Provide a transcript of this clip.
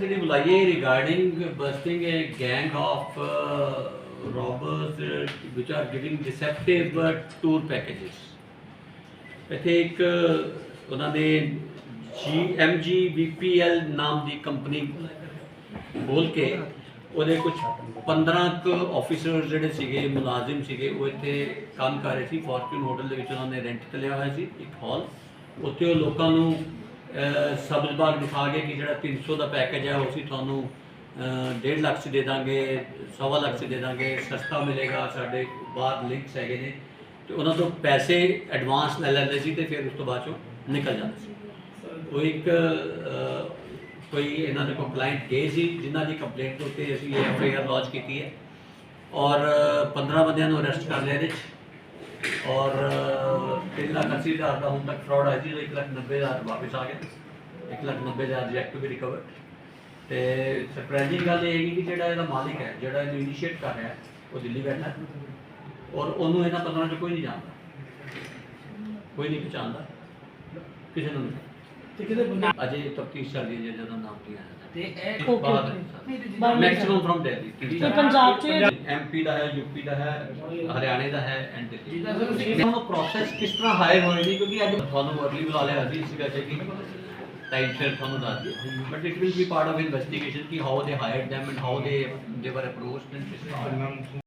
ਜਿਹੜੀ ਬੁਲਾਈਏ regarding busting a gang of uh, robbers uh, which are giving deceptive uh, ਇੱਥੇ ਇੱਕ ਉਹਨਾਂ ਦੇ GMG BPL ਨਾਮ ਦੀ ਕੰਪਨੀ ਬੋਲ ਕੇ ਉਹਦੇ ਕੁਝ 15 ਕੁ ਆਫੀਸਰ ਜਿਹੜੇ ਸੀਗੇ ਮੁਲਾਜ਼ਮ ਸੀਗੇ ਉਹ ਇੱਥੇ ਕੰਮ ਕਰ ਰਹੇ ਸੀ। ਫੋਰਚੂਨ ਹੋਟਲ ਦੇ ਵਿੱਚ ਉਹਨਾਂ ਨੇ ਰੈਂਟ ਤੇ ਲਿਆ ਹੋਇਆ ਸੀ ਇੱਕ ਹਾਲ ਉੱਥੇ ਉਹ ਲੋਕਾਂ ਨੂੰ ਅਹ, ਸਬਜ਼ ਬਾਗ ਦਿਖਾ ਕੇ ਕਿ ਜਿਹੜਾ 300 ਦਾ ਪੈਕੇਜ ਹੈ ਉਹ ਅਸੀਂ ਤੁਹਾਨੂੰ ਅਹ, 1.5 ਲੱਖ 'ਚ ਦੇ ਦਾਂਗੇ ਸਵਾ ਲੱਖ 'ਚ ਦੇ ਦਾਂਗੇ ਸਸਤਾ ਮਿਲੇਗਾ ਸਾਡੇ ਬਾਹਰ ਲਿੰਕਸ ਹੈਗੇ ਨੇ। ਤੇ ਉਹਨਾਂ ਤੋਂ ਪੈਸੇ ਐਡਵਾਂਸ ਲੈ ਲੈਂਦੇ ਸੀ ਤੇ ਫਿਰ ਉਸ ਤੋਂ ਬਾਅਦ ਚੋਂ ਨਿਕਲ ਜਾਂਦੇ ਸੀ। ਉਹ ਇੱਕ ਕੋਈ ਇਹਨਾਂ ਦੇ ਕੰਪਲਾਈਂਟ ਗਏ ਸੀ ਜਿਨ੍ਹਾਂ ਦੀ ਕੰਪਲੇਂਟ ਉੱਤੇ ਅਸੀਂ ਇਹ ਐਫ ਆਈ ਆਰ ਲੌਂਚ ਕੀਤੀ ਹੈ। ਔਰ ਅਹ, 15 ਬੰਦਿਆਂ ਨੂੰ ਅਰੈਸਟ ਕਰ ਲਿਆ ਇਹਦੇ 'ਚ। ਔਰ ਤਿੰਨ ਲੱਖ ਅੱਸੀ ਹਜ਼ਾਰ ਦਾ ਹੁਣ ਤੱਕ ਫਰਾਡ ਹੈ ਜੀ ਇੱਕ ਲੱਖ ਨੱਬੇ ਹਜ਼ਾਰ ਵਾਪਸ ਆ ਗਿਆ। ਇੱਕ ਲੱਖ ਨੱਬੇ ਹਜ਼ਾਰ ਰਿਜੈਕਟ ਟੂ ਬੀ ਰਿਕਵਰਡ ਤੇ ਸਰਪ੍ਰਾਈਜ਼ਿੰਗ ਗੱਲ ਇਹ ਹੈਗੀ ਕਿ ਜਿਹੜਾ ਇਹਦਾ ਮਾਲਿਕ ਹੈ, ਜਿਹੜਾ ਇਹਨੂੰ ਇਨੀਸ਼ੀਏਟ ਕਰ ਰਿਹਾ, ਉਹ ਦਿੱਲੀ ਬੈਠਾ ਔਰ ਉਹਨੂੰ ਇਹਨਾਂ 15 ਚ ਕੋਈ ਨਹੀਂ ਜਾਣਦਾ। ਕੋਈ ਨਹੀਂ ਪਛਾਣਦਾ। ਕਿਸੇ ਨੂੰ ਨਹੀਂ। ਤੇ ਕਿਤੇ ਬੰਦੇ ਅਜੇ ਤਫਤੀਸ਼ ਚੱਲ ਰਹੀ ਹੈ ਜਦੋਂ ਨਾਮ ਨਹੀਂ ਆਇਆ ਤੇ। ਇਹ ਬਾਅਦ ਮੈਕਸਿਮਮ ਫਰਮ ਦਿੱਲੀ ਤੇ ਪੰਜਾਬ 'ਚ ਐਮਪੀ ਦਾ ਹੈ ਯੂਪੀ ਦਾ ਹੈ ਹਰਿਆਣੇ ਦਾ ਹੈ ਐਂਡ ਦਿੱਲੀ। ਦਾ ਉਹ ਪ੍ਰੋਸੈਸ ਕਿਸ ਤਰ੍ਹਾਂ ਹਾਇਰ ਹੋਏ ਨੇ? ਕਿਉਂਕਿ ਅੱਜ ਤੁਹਾਨੂੰ ਅਰਲੀ ਬੁਲਾ ਲਿਆ ਸੀ ਇਸ ਕਰਕੇ ਕਿ ਟਾਈਮ ਸਿਰ ਤੁਹਾਨੂੰ ਦੱਸ ਦਿਓ। But it will be part of investigation ਕਿ how they hired them they they were approached and ਕਿਸ ਤਰ੍ਹਾਂ